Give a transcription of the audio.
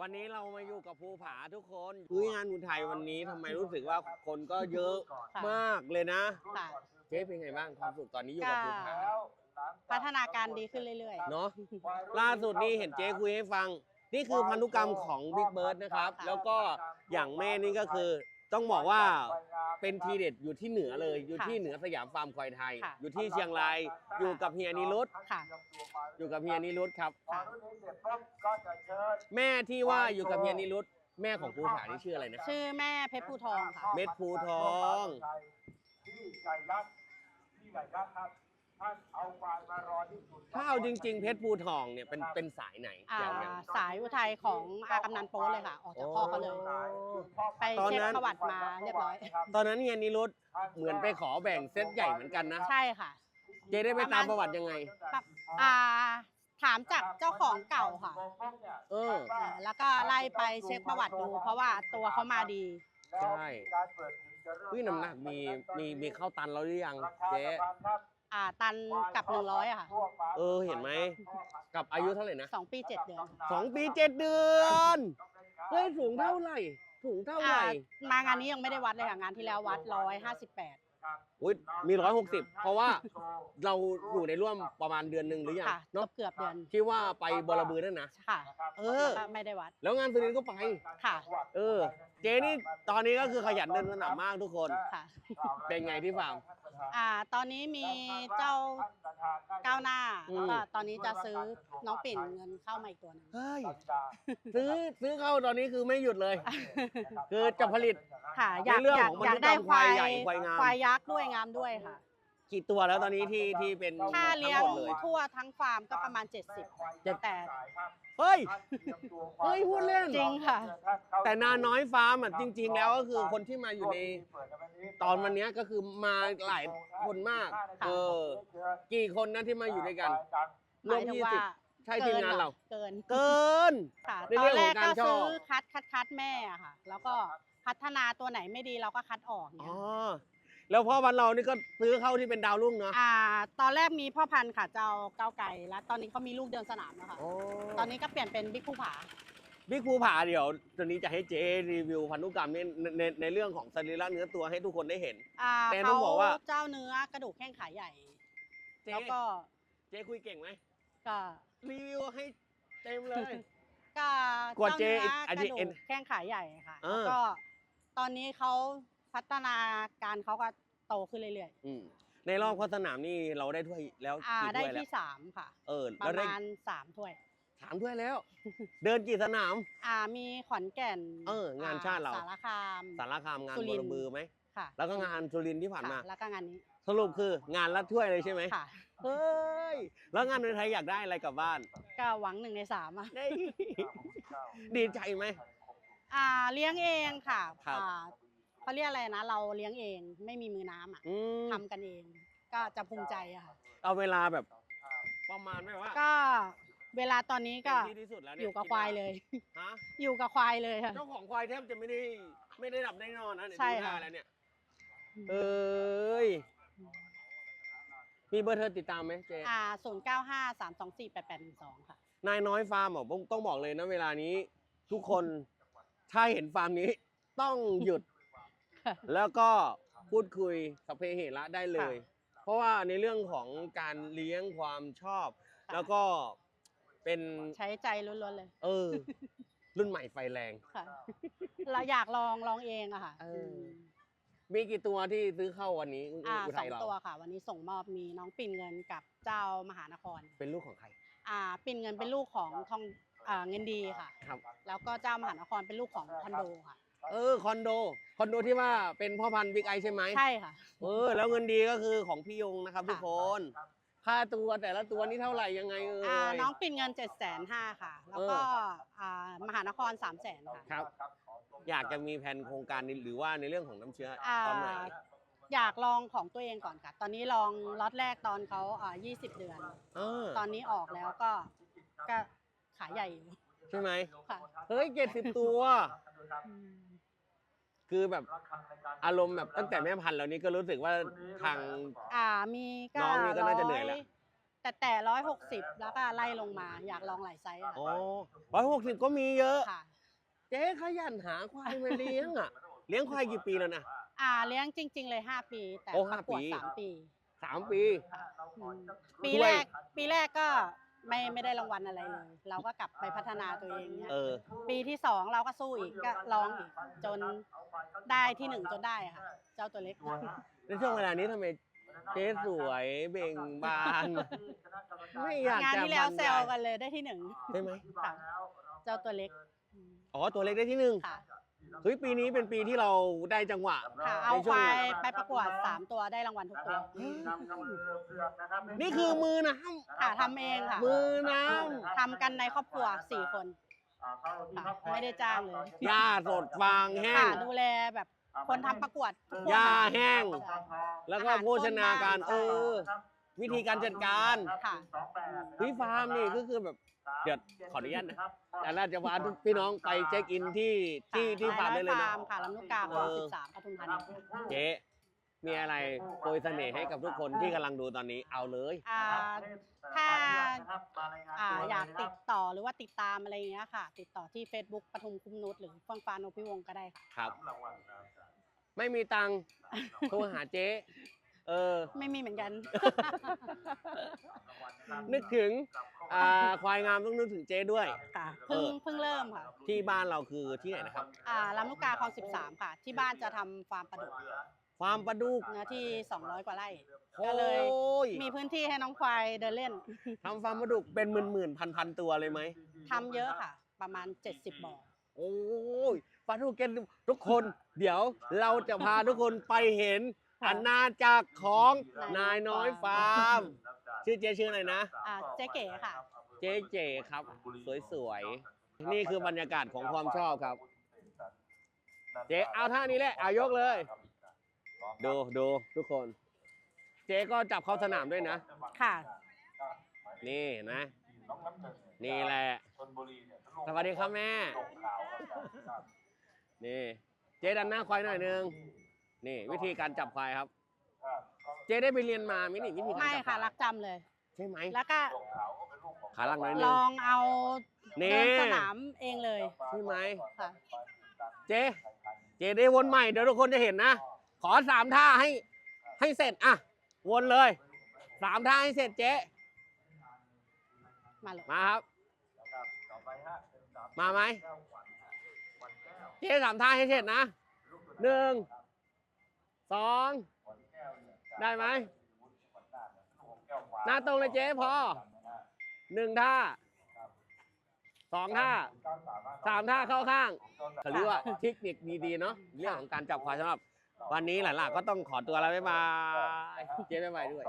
วันนี้เรามาอยู่กับภูผาทุกคนคุยงานอุทัยวันนี้ทำไมรู้สึกว่าคนก็เยอะค่ะมากเลยนะ ค่ะ เจ๊เป็นไงบ้างความสุขตอนนี้อยู่กับภูผาพัฒนาการดีขึ้นเรื่อยเนาะล่าสุดนี่เห็นเจ๊คุยให้ฟัง นี่คือพันธุกรรมของบิ๊กเบิร์ดนะครับ แล้วก็อย่างแม่นี่ก็คือ ต้องบอกว่าเป็นทีเด็ดอยู่ที่เหนือเลย อยู่ที่เหนือสยามฟาร์มควายไทยอยู่ที่เชียงรายอยู่กับเฮียนิรุตๆค่ะ อยู่กับเฮียนิรุตครับ ค่ะ แม่ที่ว่าอยู่กับเฮียนิรุตแม่ของภูผานี่ชื่ออะไรนะชื่อแม่เพชรภูทองค่ะ เม็ดภูทอง ที่ใหญ่ยักษ์ที่ใหญ่ยักษ์ครับ ท่านเอาควายมารอที่สุดถ้าเอาจริง ๆ เพชรภูทองเนี่ยเป็นเป็นสายไหนอ่าอย่างอย่างสายอุทัยของอากำนันโป๊เลยค่ะ ออกจากพ่อเขาเลยไปตอนเช็คนั้นประวัติมาเรียบร้อย ตอนนั้นเฮียนิรุตเหมือนไปขอแบ่งเซตใหญ่เหมือนกันนะ ใช่ค่ะ เจได้ไปตามประวัติยังไงปรับอ่า ถามจากเจ้าของเก่าค่ะเออ อ่าแล้วก็ไล่ไปเช็คประวัติดู เพราะว่าตัวเขามาดี ใช่เฮ้ยน้ำหนักมีมีมีเข้าตันแล้วหรือยังเจ๊ อ่าตันกับหนึ่งร้อยอะค่ะเออเห็นไหมกับอายุเท่าไหร่นะสองปีเจ็ดเดือนสองปีเจ็ดเดือนเฮ้ยสูงเท่าไหร่สูงเท่าไหอ่าร่มางานนี้ยังไม่ได้วัดเลยค่ะงานที่แล้ววัดร้อยห้าสิบแปดอุ้ยมีร้อยหกสิบเพราะว่าเราอยู่ในร่วมประมาณเดือนหนึ่งหรือยังค่ะเนาะเกือบๆเดือนที่ว่าไปบอระบือนั่นนะค่ะ เออแล้วก็ไม่ได้วัด แล้วงานสุรินทร์ก็ไป ค่ะ เออ เจนี่ตอนนี้ก็คือขยันเดินสนามมากทุกคน ค่ะ เป็นไงที่ฟาร์ม อ่า ตอนนี้มีเจ้าก้าวหน้าอืม แล้วก็ตอนนี้จะซื้อน้องปิ่นเงินเข้ามาอีกตัวหนึงเฮ้ย ซื้อซื้อเข้าตอนนี้คือไม่หยุดเลย คือจะผลิต ค่ะ อยากในเรื่องอยากของอยากพันธุกรรมได้ควายควายใหญ่ควายงาม ควายยักษ์ด้วยงามด้วยค่ะ กี่ตัวแล้วตอนนี้ที่ที่เป็นถ้าเลี้ยงทั้งหมดเลยทั่วทั้งฟาร์มก็ประมาณ 70 แต่เฮ้ยเฮ้ยพูดเล่นจริงค่ะ แต่นาน้อยฟาร์มอะจริง ๆ แล้วก็คือคนที่มาอยู่ในตอนวันเนี้ยก็คือมาหลายคนมากค่ะเออกี่คนนะที่มาอยู่ด้วยกันหมายถึงว่าใช่ทีมงานเราเกินเกินค่ะในตอเรื่อนงแรขอกงการก็ชอบซื้อคัดคัดคัดแม่อะค่ะ แล้วก็พัฒนาตัวไหนไม่ดีเราก็คัดออกอ๋เนี่อย แล้วพ่อวันเรานี่ก็ซื้อเข้าที่เป็นดาวรุ่งเนาะอ่า ตอนแรกมีพ่อพันธุ์ค่ะเจ้าเก้าวไก่แล้ว ตอนนี้เขามีลูกเดินสนามแล้วค่ะ ตอนนี้ก็เปลี่ยนเป็นบิ๊กภูผาบิ๊กภูผาเดี๋ยวตัวนี้จะให้เจรีวิวพันธุกรรมเนี่ยในในในเรื่องของสรีระเนื้อตัวให้ทุกคนได้เห็น อ่าแต่ต้องบอกว่า เจ้าเนื้อกระดูกแข้งขาใหญ่ เจ๊แล้วก็เจ๊คุยเก่งไหมก็รีวิวให้เต็มเลย ก็กว่าเจเจ้าเนื้ออันกนี้ระดูเอ็นกแข้งขาใหญ่ค่ะ เออ แล้วก็ตอนนี้เขา พัฒนาการเขาก็โตขึ้นเรื่อยอืมในรอบโฆษณามนี่เราได้ถ้วยแล้วๆอ่ากี่ได้ถ้วยแล้วที่สามค่ะ เออปแล้วระได้มาณสามถ้วย สามถ้วยแล้ว เดินกี่สนาม อ่ามีขอนแก่นเอองานชาติเรา สารคาม สารคามงานสุบรินทรร์บือไหมค่ะแล้วก็งานสุรินทร์ที่ผ่านมา ค่ะแล้วก็งานนี้สรุปคืองานละถ้วยเลยใช่ไหมค่ะ เฮ้ยแล้วงานในไทยอยากได้อะไรกลับบ้าน ก็หวังหนึ่งในสามอะได้ดีใจไหม อ่าเลี้ยงเองค่ะครับ อ่า เขาเรียกอะไรนะ เราเลี้ยงเองไม่มีมือน้ำอะอืมทำกันเอง ก็จะภูมิใจอะค่ะ เอาเวลาแบบประมาณไหมว่าก็เวลาตอนนี้ก็เต็มที่ที่สุดแล้วเนี่อยู่กับควายเลย ฮะอยู่กับควายเลยค่ะ เจ้าของควายแทบจะไม่ได้ไม่ได้หลับได้นอนนะเนี่ยใช่ดูหน้าค่ะ แล้วเนี่ยเอ้ยมีเบอร์เธอติดตามไหมเจ อ่าศูนย์เก้าห้าสามสองสี่แปดแปดหนึ่งสองค่ะ นายน้อยฟาร์มอะผมต้องบอกเลยนะเวลานี้ ทุกคน ถ้าเห็นฟาร์มนี้ ต้องหยุด แล้วก็พูดคุยสัพเพเหระได้เลย เพราะว่าในเรื่องของการเลี้ยงความชอบค่ะแล้วก็เป็นใช้ใจล้วนๆเลย เออ รุ่นใหม่ไฟแรงค่ะเราอยากลองลองเองอะค่ะเออมีกี่ตัวที่ซื้อเข้าวันนี้อ่าอุสทัอยงเราตัวค่ะ วันนี้ส่งมอบมีน้องปิ่นเงินกับเจ้ามหานคร เป็นลูกของใคร อ่า ปิ่นเงินเป็นลูกของทองอ่าเงินดีค่ะ ครับ แล้วก็เจ้ามหานครเป็นลูกของคอนโดค่ะ เออคอนโดคอนโดที่ว่าเป็นพ่อพันธุ์บิ๊กไอใช่ไหมใช่ค่ะ เออแล้วเงินดีก็คือของพี่ยงนะครับค่ะทุกคน ค่าตัวแต่ละตัวนี้เท่าไหร่ยังไงเอ่อ่ายน้องปิ่นเงินเจ็ดแสนห้าค่ะ แล้วก็อ่ามหานครสามแสนค่ะ ครับ อยากจะมีแผนโครงการนี้หรือว่าในเรื่องของน้ำเชื้ออ่า ตอนไหนอยากลองของตัวเองก่อนค่ะ ตอนนี้ลองล็อตแรกตอนเขาอ่า20 เดือน เออตอนนี้ออกแล้วก็ก็ขายใหญ่อยู่ใช่ไหมค่ะเฮ้ยเจ็ดสิบตัว คือแบบอารมณ์แบบตั้งแต่แม่พันธุ์แล้วนี่ก็รู้สึกว่าทาง อ่ามีก็น้องนี่ก็น่าจะเหนื่อยแล้ว แต่แต่ร้อยหกสิบแล้วก็ไล่ลงมาอยากลองหลายไซส์อะอ๋อร้อยหกสิบก็มีเยอะ ค่ะ เจ๊ขยันหาควายมาเลี้ยงอะ เลี้ยงควายกี่ปีแล้วนะ อ่าเลี้ยงจริง ๆ เลยห้าปี แต่โอ้ประห้ากวดปี สามปี สามปี อืมปีด้วยแรกปีแรกก็ ไม่ไม่ได้รางวัลอะไรเลย เราก็กลับไปพัฒนาตัวเองเนี่ยเออ ปีที่สองเราก็สู้อีกก็ลองอีกจนได้ที่หนึ่งจนได้อะค่ะ เจ้าตัวเล็ก ในช่วงเวลานี้ทำไมเจ๊สวยเบ่งบาน ไม่อยากงานจะที่แล้วบรรเซยาลยกันเลยได้ที่หนึ่งได้ไหม ค่ะเจ้าตัวเล็กอืมอ๋อตัวเล็กได้ที่หนึ่งค่ะ เฮ้ยปีนี้เป็นปีที่เราได้จังหวะ ค่ะเอาในช่คววายงไปประกวดสามตัวได้รางวัลทุกตัว นี่คือมือน้ค่ะทำเองค่ะำมือน้ทำกันในครอบครัวสี่คนค่ะไม่ได้จ้างเลยำหญ้าสดฟางแห้ค่ะงดูแลแบบคนทำประกวดทุกคนหญ้าค่ะแห้งใช่แล้วก็โภชนาการ เออ วิธีการจัดการค่ะ วิฟาร์มนี่ก็คือแบบเดี๋ยวขออนุญาตนะแต่เราจะพาทุกพี่น้องไปเช็คอินที่ที่ที่ฟาร์มได้เลยนะฟาร์มค่ะลำลูกกาคลองเออสิบสามปทุมธานีเจ๊มีอะไรโปรยเสน่ห์ให้กับทุกคนที่กำลังดูตอนนี้เอาเลยอ่าถ้าอ่าอยากติดต่อหรือว่าติดตามอะไรอย่างเงี้ยค่ะ ติดต่อที่ Facebook ปทุมคุ้มนุชหรือฟังฟานโอพิวงศ์ก็ได้ค่ะครับ ไม่มีตังค์โทรหาเจ๊ เออ ไม่มีเหมือนกัน นึกถึงอ่าควายงามต้องนึกถึงเจ๊ด้วย ค่ะเพิ่งเพิ่งเริ่มค่ะ ที่บ้านเราคือที่ไหนนะครับ อ่าลำลูกกาคลองสิบสามค่ะ ที่บ้านจะทำฟาร์มปลาดุกฟาร์มปลาดุกเนื้อที่ 200 กว่าไร่โอ้ก็เลยยมีพื้นที่ให้น้องควายเดินเล่นทำฟาร์มปลาดุกเป็นหมื่นหมื่นพันพันๆตัวเลยไหม ทำเยอะค่ะ ประมาณ 70บ่อ โอ้ยปลาดุกเกนทุกคน เดี๋ยวเราจะพาทุกคนไปเห็นค่ะ อาณาจักรของนานายยน้น้ออยยฟาร์ม ชื่อเจ๊ชื่ออะไรนะ อ่าเจ๊เก๋ค่ะ เจ๊เจครับ สวยๆ นี่คือบรรยากาศของความชอบครับ เจ๊เอาท่านี้แหละเอายกเลย ดูดูทุกคน เจ๊ก็จับเข้าสนามด้วยนะ ค่ะ นี่นะ นี่แหละสวัสดีครับแม่ นี่ เจ๊ดันหน้าควายหน่อยนึง นี่วิธีการจับควายครับ เจ๊ได้ไปเรียนมาไหมนี่วิธีการไม่จับค่ะควายรักจำเลย ใช่ไหมแล้วก็ขาลังหน่อยลนึงองเอานี่ เดินสนามเองเลยใช่ไหมค่ะ เจ๊เจ๊ได้วนใหม่เดี๋ยวทุกคนจะเห็นนะ ขอสามท่าให้ให้เสร็จอะ วนเลยสามท่าให้เสร็จเจ๊มาเลยมาครับ มาไหมเจ๊สามท่าให้เสร็จนะหนึ่ง สองได้ไหมหน้าตรงเลยเจ๊พอหนึ่งท่าสองท่าสามท่าเข้าข้างเขาเรียกว่าเทคนิคดีๆเนาะเรื่องของการจับควายสำหรับ วันนี้หลานๆก็ต้องขอตัวแล้วบ๊ายบายเจ๊บ๊ายบายด้วย